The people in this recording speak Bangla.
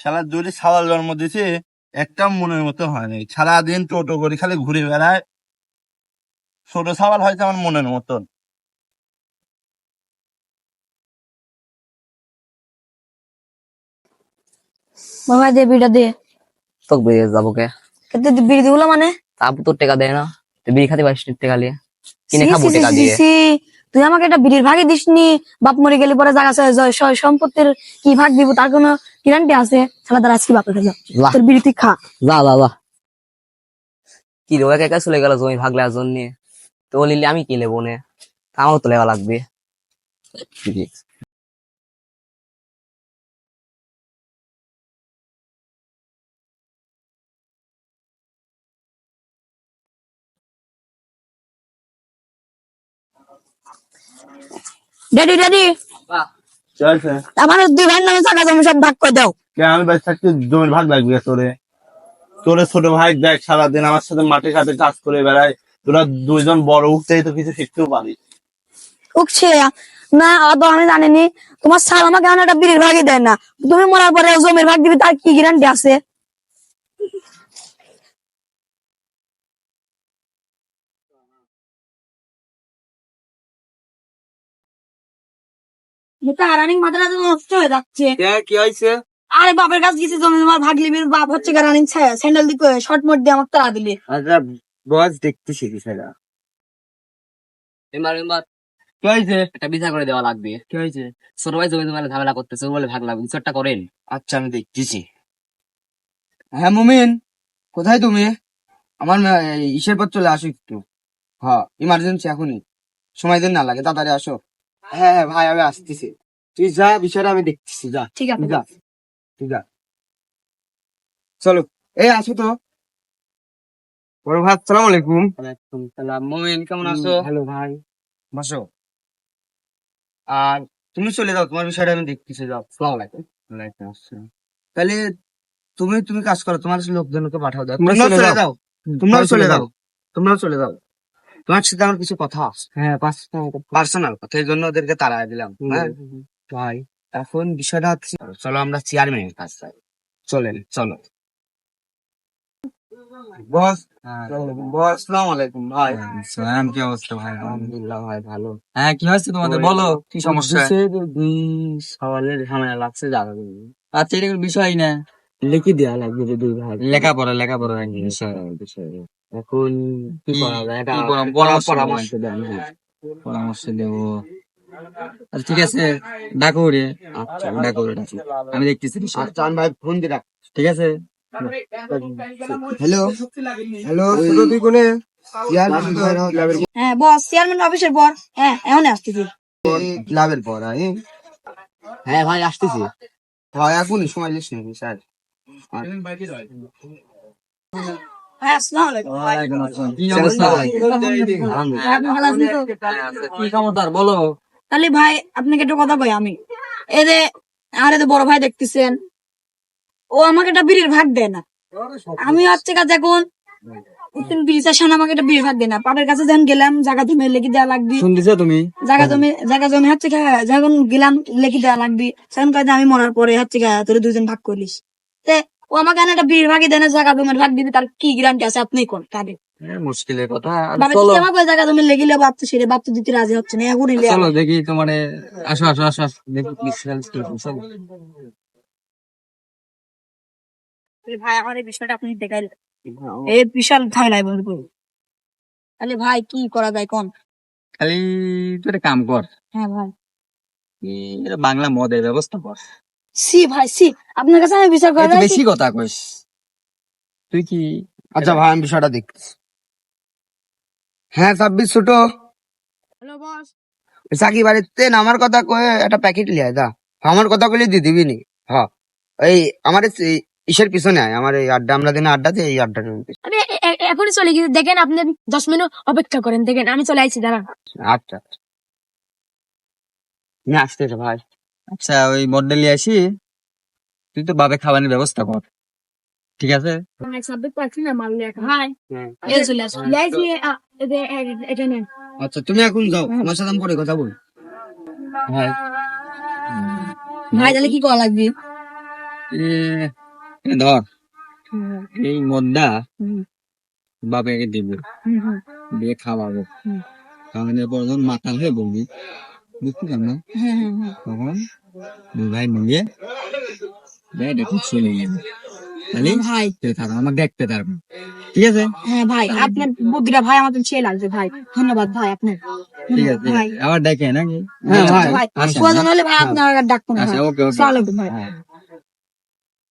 শালা যদি সাওয়াল জন্ম দিছে একটা মনের মতো হয় নাই। সারাদিন টোটো করে খালি ঘুরে বেড়ায়। ছোট সাওয়াল হয়তো আমার মনের মতন। বাবা দে বিড়িটা দে। তোকে বেরিয়ে যাব কে? কিন্তু বিড়ি দিগুলো মানে? তারপর তোর টাকা দেয় না। তুই বিড়ি খাতে পারিস টাকা নিয়ে কিনে খাব টাকা দিয়ে। তুই আমাকে একটা বিড়ির ভাগে দিসনি। বাপ মরে গেলে পরে জায়গা সয়- সয়- সয় সম্পত্তির কি ভাগ দিব তার কোনো গ্যারান্টি আছে? সালা তার আজকে বাপের কাছে যা তোর বিড়ি তুই খা। যা যা যা কি রে একা একা চলে গেল জমি ভাগ লেওয়ার জন্য? তো নিলে আমি কি নেব নে? আমারও তো লেওয়া লাগবে। ড্যাডি ড্যাডি চলছে আমার দুই ভাই নামে জায়গা জমি সব ভাগ করে দাও। কে আমি বাড়ি থাকতে জমির ভাগ লাগবে তোরে। তোরে ছোট ভাই দেখ সারাদিন আমার সাথে মাঠে ঘাটে কাজ করে বেড়ায়। তোরা দুইজন বড় উঠতেই তো কিছু শিখতেও পারিস। উঠছে। না অত আমি জানিনি। তোমার স্যার আমাকে এখন একটা বিড়ির ভাগই দেয় না। তুমি মরার পরে জমির ভাগ দিবি তার কি গ্যারান্টি আছে? এটা রানিং মাথাটা তো নষ্ট হয়ে যাচ্ছে। কি হয়েছে? আরে বাপের কাছে গেছি জমি তোমার ভাগ লিবি বাপ হচ্ছে রানিং স্যান্ডেল দিকে শর্ট মোট দিয়ে আমাকে তাড়া দিলি। আচ্ছা বস কি হয়েছে? একটা বিচার করে দেওয়া লাগবে। কি হয়েছে? ছোট ভাই জমি ঝামেলা করতেছে বলে ভাগ লাগবে বিচারটা করেন। আচ্ছা আমি দেখতেছি। হ্যাঁ মুমিন কোথায় তুমি? আমার ইসের পর চলে আসো একটু। হ্যাঁ ইমার্জেন্সি এখনই। সময় দিন না লাগে তাড়াতাড়ি আসো। হ্যাঁ হ্যাঁ ভাই আমি আসতেছি। তুই যা বিষয়টা আমি দেখতেছি যা। ঠিক আছে যা। তুই যা। চলো। এই আসো তো? বড় ভাই আসসালামু আলাইকুম। ওয়ালাইকুম সালাম। মোমিন কেমন আছো? হ্যালো ভাই। বসো। আর তুমি চলে যাও তোমার বিষয়টা আমি দেখতেছি যাও। আসসালামু আলাইকুম। ওয়ালাইকুম আসসালাম। তাহলে তুমি তুমি কাজ করো তোমার লোকজনকে পাঠাও দাও তোমরা তোমরাও চলে যাও। তোমরাও চলে। যাও। তোমরাও চলে যাও। তোমার সাথে আমার কিছু কথা আছে। হ্যাঁ পার্সোনাল কথা। এই জন্য ওদেরকে তাড়া দিলাম হ্যাঁ? ভাই এখন বিষয়টা হচ্ছে চলো আমরা চেয়ারম্যানের কাছে যাই চলেন। চলো। বস বস আসসালামু আলাইকুম ভাই সালাম কি অবস্থা ভাই? আলহামদুলিল্লাহ ভাই ভালো। হ্যাঁ কি হয়েছে তোমাদের? বলো কি সমস্যা? দুই সওয়ালের ঝামেলা লাগছে জায়গা আচ্ছা এটা বিষয় না। লিখে দেওয়া লাগবে যে দুই ভাই। লেখাপড়া লেখাপড়া বিষয়। এখন কি কি- করা যায়? এটা পরামর্শ পরামর্শ দেবেন? দেন পরামর্শ দেবো। আচ্ছা ঠিক আছে। ডাকো রে। আচ্ছা ডাকো রে ডাকো। আমি দেখতেছি বিষয়। আচ্ছা ভাই ফোন দিয়ে রাখ ঠিক আছে। হ্যালো। হ্যালো ছোট তুই কোনে? হ্যাঁ বস চেয়ারম্যান অফিসের পর। হ্যাঁ এখন আসতেছি। ক্লাবের পর হ্যাঁ? ভাই আসতেছি। হয় এখনই সময় লিস নাকি স্যার। বলো। তাহলে ভাই আপনাকে একটা কথা আমি? এই যে আরে তো বড় ভাই দেখতেছেন ও আমাকে একটা বিড়ির ভাগ দেয় না। আমি হচ্ছে কাজ এখন আমাকে একটা বিড়ির ভাগ দেয় না। পাপের কাছে যখন গেলাম জায়গা জমি লেগে দেওয়া লাগবে। শুনতেছো তুমি? জায়গা জমি জায়গা জমি হচ্ছে যখন গেলাম দেওয়া লাগবে। কাজে আমি মরার পরে হচ্ছে তোর দুজন ভাগ করলিস তে ও আমাকে একটা বিড়ির ভাগে দেয় না জায়গা জমির ভাগ দিবি তার কি গ্যারান্টি আছে আপনি কোন তাদের মুশকিলের কথা। চলো। জায়গা জমি লেগিলে দিতে রাজি হচ্ছে না চলো দেখি তোমার আসো আসো আসো আসো দেখি বিশাল চলো। ভাই আমার এই বিষয়টা আপনি দেখাইল এই বিশাল ঝামেলায় বলব তাহলে ভাই কি করা যায় কোন? খালি তুই একটা কাম কর। হ্যাঁ ভাই। বাংলা মদের ব্যবস্থা কর। সি ভাই সি। আপনার কাছে আমি বিচার বেশি কথা কইস। তুই কি আচ্ছা ভাই আমি বিষয়টা দেখতেছি। হ্যাঁ ছোট। Hello boss. চাকি বাড়িতে আমার কথা কয়ে একটা প্যাকেট লিয়ে দা। আমার কথা কইলে দিয়ে দিবি নি? হ্যাঁ এই আমার ইসের পিছনে আয় আমার এই আড্ডা আমরা দিনে আড্ডাতে এই আড্ডাটা আমি এখনই চলে গেছি দেখেন আপনি দশ মিনিট অপেক্ষা করেন দেখেন আমি চলে আইছি দাঁড়ান। আচ্ছা আচ্ছা। আসতেছে ভাই। আচ্ছা ওই মডেল আসি। তুই তো বাবে খাবারের ব্যবস্থা কর। ঠিক আছে? হ্যাঁ। আচ্ছা তুমি এখন যাও। আমার সাথে পরে কথা বল। হ্যাঁ। ভাই তাহলে কি করা লাগবে? ধর। এই মদটা হুম, বাপেকে দিব। দিয়ে খাওয়াবো। খাওয়ানোর পর যখন মাতাল হয়ে বলবি বুঝতে পার না হুম, হুম, হুম। তখন দুই ভাই চলে তাহলে থাকো আমাকে দেখতে পারব ঠিক আছে হ্যাঁ ভাই আপনার বুদ্ধিটা ভাই আমাদের ছেলে লাগছে ভাই ধন্যবাদ ভাই আপনার ঠিক আছে আবার দেখে নাকি হ্যাঁ ভাই ভাই প্রয়োজন হলে ভাই আপনার ডাকবো না ওকে ওকে ভাই